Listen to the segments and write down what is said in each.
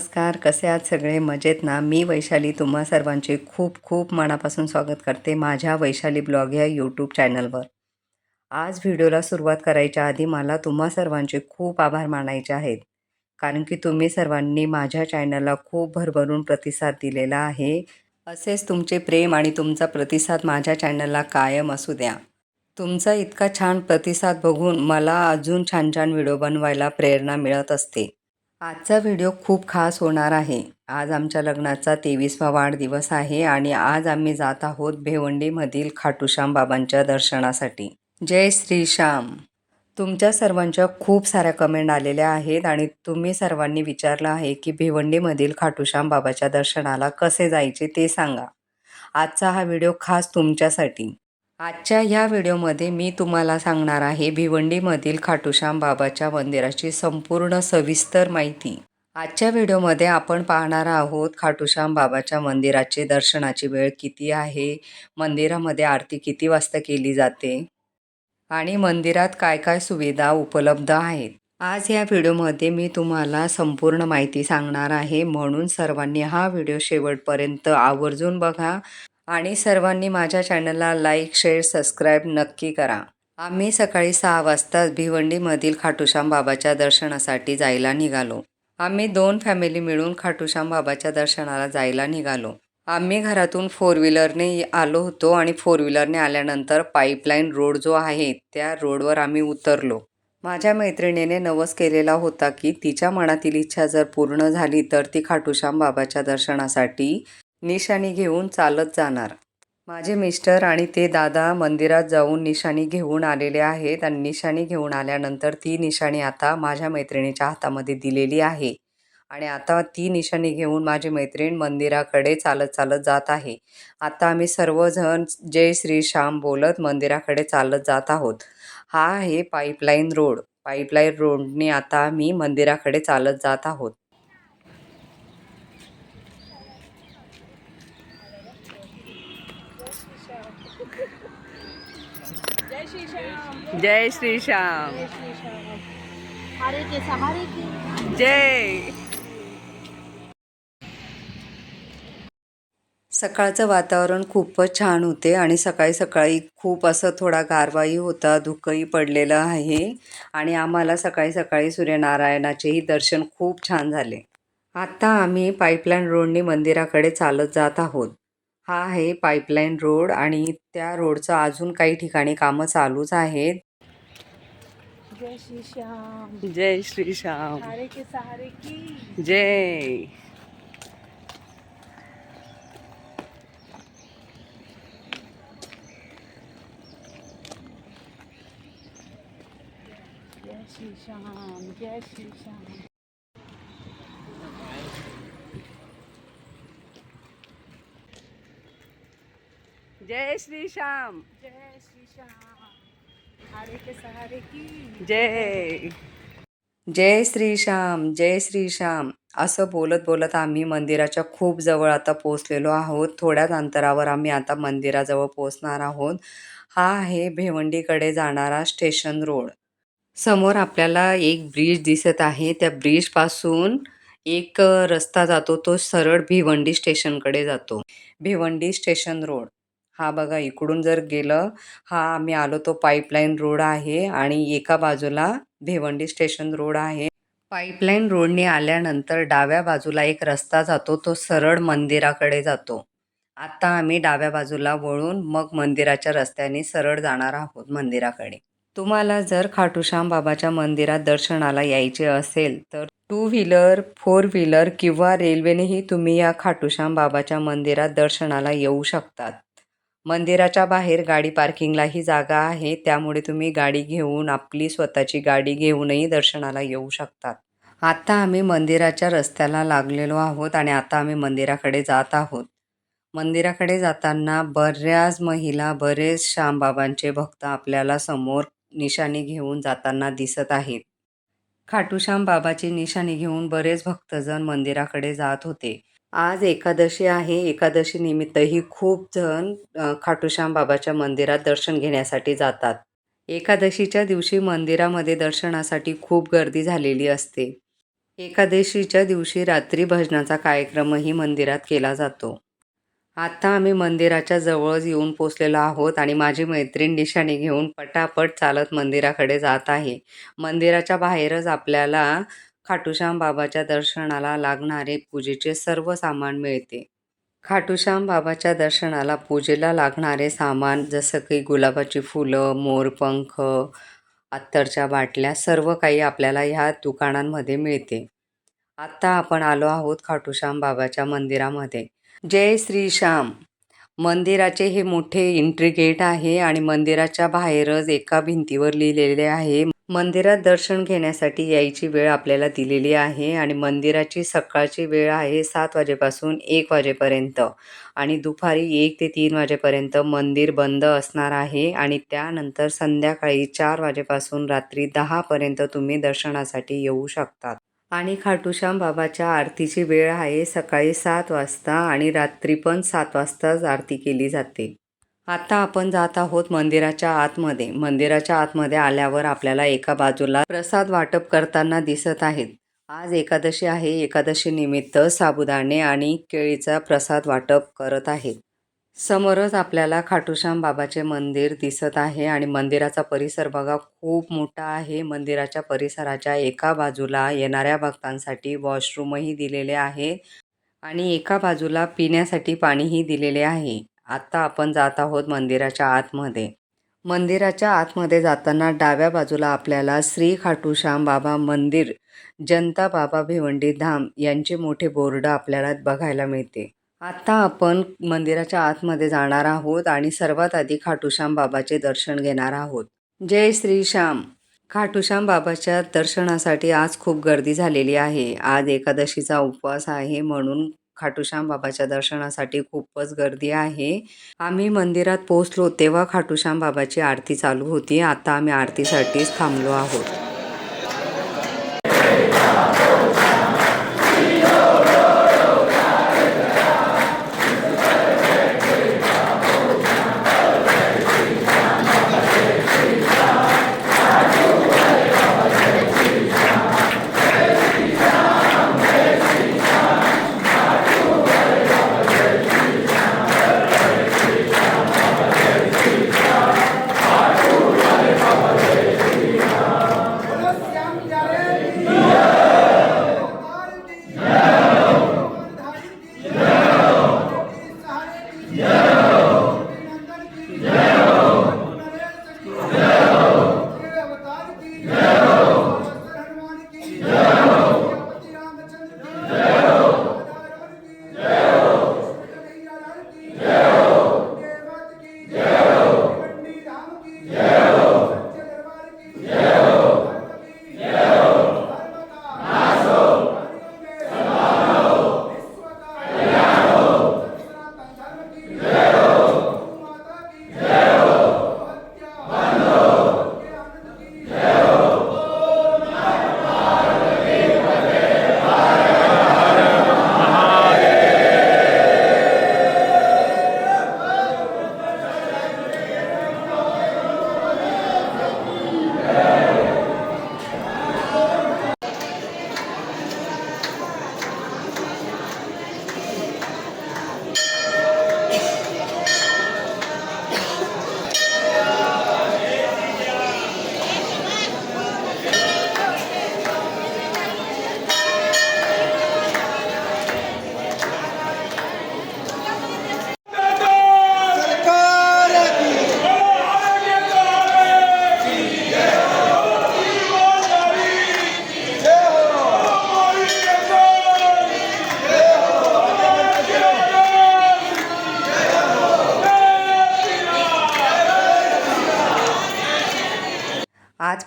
नमस्कार कसे आहात सगळे? मजेत ना? मी वैशाली तुम्हा सर्वांचे खूप खूप मनापासून स्वागत करते माझ्या वैशाली ब्लॉग या यूट्यूब चॅनलवर. आज व्हिडिओला सुरुवात करायच्या आधी मला तुम्हा सर्वांचे खूप आभार मानायचे आहेत. कारण की तुम्ही सर्वांनी माझ्या चॅनलला खूप भरभरून प्रतिसाद दिलेला आहे. असेच तुमचे प्रेम आणि तुमचा प्रतिसाद माझ्या चॅनलला कायम असू द्या. तुमचा इतका छान प्रतिसाद बघून मला अजून छान छान व्हिडिओ बनवायला प्रेरणा मिळत असते. आजचा व्हिडिओ खूप खास होणार आहे. आज आमच्या लग्नाचा तेवीसवा वाढदिवस आहे आणि आज आम्ही जात आहोत भिवंडीमधील खाटूश्याम बाबांच्या दर्शनासाठी. जय श्री श्याम तुमच्या सर्वांच्या खूप साऱ्या कमेंट आलेल्या आहेत आणि तुम्ही सर्वांनी विचारलं आहे की भिवंडीमधील खाटूश्याम बाबाच्या दर्शनाला कसे जायचे ते सांगा. आजचा हा व्हिडिओ खास तुमच्यासाठी. आजच्या ह्या व्हिडिओमध्ये मी तुम्हाला सांगणार आहे भिवंडीमधील खाटूश्याम बाबाच्या मंदिराची संपूर्ण सविस्तर माहिती. आजच्या व्हिडिओमध्ये आपण पाहणार आहोत खाटूश्याम बाबाच्या मंदिराचे दर्शनाची वेळ किती आहे मंदिरामध्ये आरती किती वाजता केली जाते आणि मंदिरात काय काय सुविधा उपलब्ध आहेत. आज या व्हिडिओमध्ये मी तुम्हाला संपूर्ण माहिती सांगणार आहे म्हणून सर्वांनी हा व्हिडिओ शेवटपर्यंत आवर्जून बघा. आणि सर्वांनी माझ्या चॅनलला लाईक शेअर सबस्क्राईब नक्की करा. आम्ही सकाळी सहा वाजता भिवंडीमधील खाटूश्याम बाबाच्या दर्शनासाठी जायला निघालो. आम्ही दोन फॅमिली मिळून खाटूश्याम बाबाच्या दर्शनाला जायला निघालो. आम्ही घरातून फोर व्हीलरने आलो होतो आणि फोर व्हीलरने आल्यानंतर पाईपलाईन रोड जो आहे त्या रोडवर आम्ही उतरलो. माझ्या मैत्रिणीने नवस केलेला होता की तिच्या मनातील इच्छा जर पूर्ण झाली तर ती खाटूश्याम बाबाच्या दर्शनासाठी निशाणी घेऊन चालत जाणार. माझे मिस्टर आणि ते दादा मंदिरात जाऊन निशाणी घेऊन आलेले आहेत आणि निशाणी घेऊन आल्यानंतर ती निशाणी आता माझ्या मैत्रिणीच्या हातामध्ये दिलेली आहे. आणि आता ती निशाणी घेऊन माझी मैत्रीण मंदिराकडे चालत चालत जात आहे. आता आम्ही सर्वजण जय श्री श्याम बोलत मंदिराकडे चालत जात आहोत. हा आहे पाईपलाईन रोड. पाईपलाईन रोडने आता आम्ही मंदिराकडे चालत जात आहोत जय श्री श्याम जय श्री श्याम. जय श्री श्याम. हरे के सहारे की जय. सकाळचं वातावरण खूपच छान होते आणि सकाळी सकाळी खूप असं थोडा गारवाही होता धुकंही पडलेलं आहे. आणि आम्हाला सकाळी सकाळी सूर्यनारायणाचेही दर्शन खूप छान झाले. आता आम्ही पाईपलाईन रोडने मंदिराकडे चालत जात आहोत. हा आहे पाईपलाईन रोड आणि त्या रोडचं अजून काही ठिकाणी कामं चालूच आहेत. जय श्री श्याम। जय श्री श्याम। हरे के सहारे की। जय। जय श्री श्याम जय श्री श्याम। जय श्री श्याम। जय श्री श्याम। जय. जय श्री श्याम जय श्री श्याम. असं बोलत बोलत आम्ही मंदिराच्या खूप जवळ आता पोचलेलो आहोत. थोड्याच अंतरावर आम्ही आता मंदिराजवळ पोचणार आहोत. हा आहे भिवंडीकडे जाणारा स्टेशन रोड. समोर आपल्याला एक ब्रिज दिसत आहे. त्या ब्रिजपासून एक रस्ता जातो. तो सरळ भिवंडी स्टेशनकडे जातो. Bhiwandi station road. हा बघा इकडून जर गेलं हा आम्ही आलो तो पाईपलाईन रोड आहे आणि एका बाजूला भिवंडी स्टेशन रोड आहे. पाईपलाईन रोडने आल्यानंतर डाव्या बाजूला एक रस्ता जातो तो सरळ मंदिराकडे जातो. आता आम्ही डाव्या बाजूला वळून मग मंदिराच्या रस्त्याने सरळ जाणार आहोत मंदिराकडे. तुम्हाला जर खाटूश्याम बाबाच्या मंदिरात दर्शनाला यायचे असेल तर टू व्हीलर फोर व्हीलर किंवा रेल्वेनेही तुम्ही या खाटूश्याम बाबाच्या मंदिरात दर्शनाला येऊ शकतात. मंदिराच्या बाहेर गाडी पार्किंगलाही जागा आहे. त्यामुळे तुम्ही गाडी घेऊन आपली स्वतःची गाडी घेऊनही दर्शनाला येऊ शकतात. आता आम्ही मंदिराच्या रस्त्याला लागलेलो आहोत आणि आता आम्ही मंदिराकडे जात आहोत. मंदिराकडे जाताना बऱ्याच महिला बरेच श्यामबाबांचे भक्त आपल्याला समोर निशाणी घेऊन जाताना दिसत आहेत. खाटूश्याम बाबाची निशाणी घेऊन बरेच भक्तजण मंदिराकडे जात होते. आज एकादशी आहे. एकादशी निमित्तही खूप जण खाटूश्याम बाबाच्या मंदिरात दर्शन घेण्यासाठी जातात. एकादशीच्या दिवशी मंदिरामध्ये दर्शनासाठी खूप गर्दी झालेली असते. एकादशीच्या दिवशी रात्री भजनाचा कार्यक्रमही मंदिरात केला जातो. आत्ता आम्ही मंदिराच्या जवळच येऊन पोचलेलो आहोत आणि माझी मैत्रीण निशाणी घेऊन पटापट चालत मंदिराकडे जात आहे. मंदिराच्या बाहेरच आपल्याला खाटूश्याम बाबाच्या दर्शनाला लागणारे पूजेचे सर्व सामान मिळते. खाटूश्याम बाबाच्या दर्शनाला पूजेला लागणारे सामान जसं की गुलाबाची फुलं मोरपंख अत्तरच्या बाटल्या सर्व काही आपल्याला ह्या दुकानांमध्ये मिळते. आत्ता आपण आलो आहोत खाटूश्याम बाबाच्या मंदिरामध्ये. जय श्री श्याम. मंदिराचे हे मोठे एंट्री गेट आहे आणि मंदिराच्या बाहेरच एका भिंतीवर लिहिलेले आहे. मंदिरात दर्शन घेण्यासाठी यायची वेळ आपल्याला दिलेली आहे आणि मंदिराची सकाळची वेळ आहे सात वाजेपासून एक वाजेपर्यंत. आणि दुपारी एक ते तीन वाजेपर्यंत मंदिर बंद असणार आहे आणि त्यानंतर संध्याकाळी चार वाजेपासून रात्री दहापर्यंत तुम्ही दर्शनासाठी येऊ शकतात. आणि खाटूश्याम बाबाच्या आरतीची वेळ आहे सकाळी सात वाजता आणि रात्री पण सात वाजताच आरती केली जाते. आता आपण जात आहोत मंदिराच्या आतमध्ये. मंदिराच्या आतमध्ये आल्यावर आपल्याला एका बाजूला प्रसाद वाटप करताना दिसत आहेत. आज एकादशी आहे. एकादशी निमित्त साबुदाणे आणि केळीचा प्रसाद वाटप करत आहेत. समोरच आपल्याला खाटूश्याम बाबाचे मंदिर दिसत आहे आणि मंदिराचा परिसर बघा खूप मोठा आहे. मंदिराच्या परिसराच्या एका बाजूला येणाऱ्या भक्तांसाठी वॉशरूमही दिलेले आहे आणि एका बाजूला पिण्यासाठी पाणीही दिलेले आहे. आत्ता आपण जात आहोत मंदिराच्या आतमध्ये. मंदिराच्या आतमध्ये जाताना डाव्या बाजूला आपल्याला श्री खाटूश्याम बाबा मंदिर जनता बाबा भिवंडी धाम यांचे मोठे बोर्ड आपल्याला बघायला मिळते. आत्ता आपण मंदिराच्या आतमध्ये जाणार आहोत आणि सर्वात आधी खाटूश्याम बाबाचे दर्शन घेणार आहोत. जय श्री श्याम! खाटूश्याम बाबाच्या दर्शनासाठी आज खूप गर्दी झालेली आहे. आज एकादशीचा उपवास आहे म्हणून खाटूश्याम बाबाच्या दर्शनासाठी खूपच गर्दी आहे. आम्ही मंदिरात पोहोचलो तेव्हा खाटूश्याम बाबाची आरती चालू होती. आता आम्ही आरतीसाठीच थांबलो आहोत.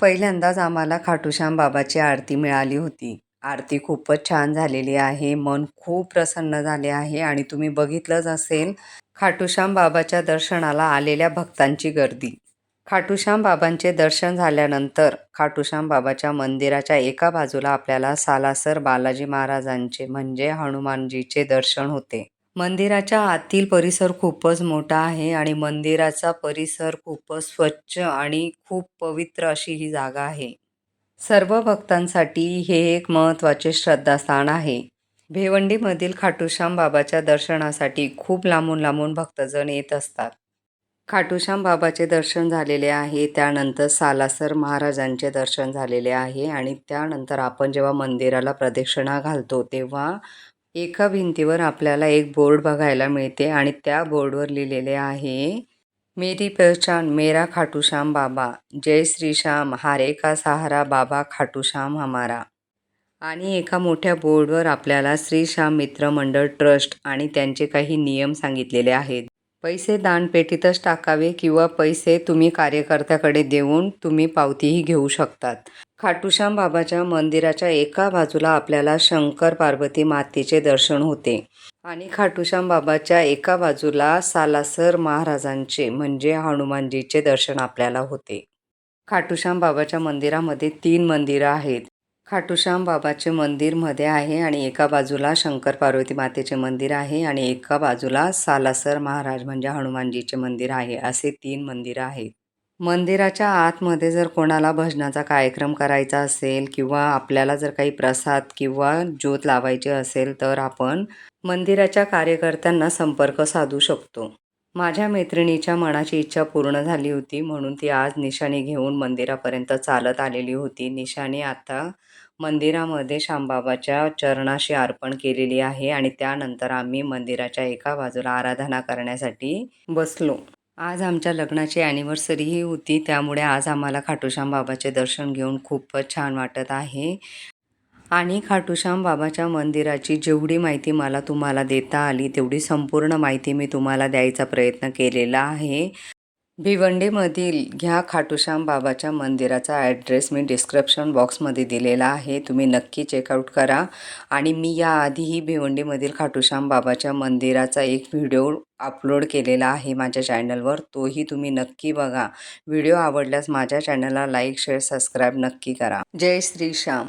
पहिल्यांदाच आम्हाला खाटूश्याम बाबाची आरती मिळाली होती. आरती खूपच छान झालेली आहे मन खूप प्रसन्न झाले आहे आणि तुम्ही बघितलंच असेल खाटूश्याम बाबाच्या दर्शनाला आलेल्या भक्तांची गर्दी. खाटूश्याम बाबांचे दर्शन झाल्यानंतर खाटूश्याम बाबाच्या मंदिराच्या एका बाजूला आपल्याला सालासर बालाजी महाराजांचे म्हणजे हनुमानजीचे दर्शन होते. मंदिराच्या आतील परिसर खूपच मोठा आहे आणि मंदिराचा परिसर खूपच स्वच्छ आणि खूप पवित्र अशी ही जागा आहे. सर्व भक्तांसाठी हे एक महत्त्वाचे श्रद्धास्थान आहे. भिवंडीमधील खाटूश्याम बाबाच्या दर्शनासाठी खूप लांबून लांबून भक्तजण येत असतात. खाटूश्याम बाबाचे दर्शन झालेले आहे त्यानंतर सालासर महाराजांचे दर्शन झालेले आहे आणि त्यानंतर आपण जेव्हा मंदिराला प्रदक्षिणा घालतो तेव्हा एका भिंतीवर आपल्याला एक बोर्ड बघायला मिळते आणि त्या बोर्डवर लिहिलेले आहे मेरी पहचान मेरा खाटूश्याम बाबा. जय श्री श्याम. हारे का सहारा बाबा खाटूश्याम हमारा. आणि एका मोठ्या बोर्डवर आपल्याला श्री श्याम मित्र मंडळ ट्रस्ट आणि त्यांचे काही नियम सांगितलेले आहेत. पैसे दानपेटीतच टाकावे किंवा पैसे तुम्ही कार्यकर्त्याकडे देऊन तुम्ही पावतीही घेऊ शकतात. खाटूश्याम बाबाच्या मंदिराच्या एका बाजूला आपल्याला शंकर पार्वती मातेचे दर्शन होते आणि खाटूश्याम बाबाच्या एका बाजूला सालासर महाराजांचे म्हणजे हनुमानजीचे दर्शन आपल्याला होते. खाटूश्याम बाबाच्या मंदिरामध्ये तीन मंदिरं आहेत. खाटूश्याम बाबाचे मंदिरमध्ये आहे आणि एका बाजूला शंकर पार्वती मातेचे मंदिर आहे आणि एका बाजूला सालासर महाराज म्हणजे हनुमानजीचे मंदिर आहे. असे तीन मंदिरं आहेत. मंदिराच्या आतमध्ये जर कोणाला भजनाचा कार्यक्रम करायचा असेल किंवा आपल्याला जर काही प्रसाद किंवा ज्योत लावायचे असेल तर आपण मंदिराच्या कार्यकर्त्यांना संपर्क साधू शकतो. माझ्या मैत्रिणीच्या मनाची इच्छा पूर्ण झाली होती म्हणून ती आज निशाणी घेऊन मंदिरापर्यंत चालत आलेली होती. निशाणी आता मंदिरामध्ये श्यामबाबाच्या चरणाशी अर्पण केलेली आहे आणि त्यानंतर आम्ही मंदिराच्या एका बाजूला आराधना करण्यासाठी बसलो. आज आमच्या लग्नाची ॲनिव्हर्सरीही होती त्यामुळे आज आम्हाला खाटूश्याम बाबाचे दर्शन घेऊन खूपच छान वाटत आहे. आणि खाटूश्याम बाबाच्या मंदिराची जेवढी माहिती मला तुम्हाला देता आली तेवढी संपूर्ण माहिती मी तुम्हाला द्यायचा प्रयत्न केलेला आहे. भिवंडीमधील घ्या खाटूश्याम बाबाच्या मंदिराचा ॲड्रेस मी डिस्क्रिप्शन बॉक्समध्ये दिलेला आहे. तुम्ही नक्की चेकआउट करा. आणि मी याआधीही भिवंडीमधील खाटूश्याम बाबाच्या मंदिराचा एक व्हिडिओ अपलोड केलेला आहे माझ्या चॅनलवर तोही तुम्ही नक्की बघा. व्हिडिओ आवडल्यास माझ्या चॅनलला लाईक शेअर सबस्क्राईब नक्की करा. जय श्री श्याम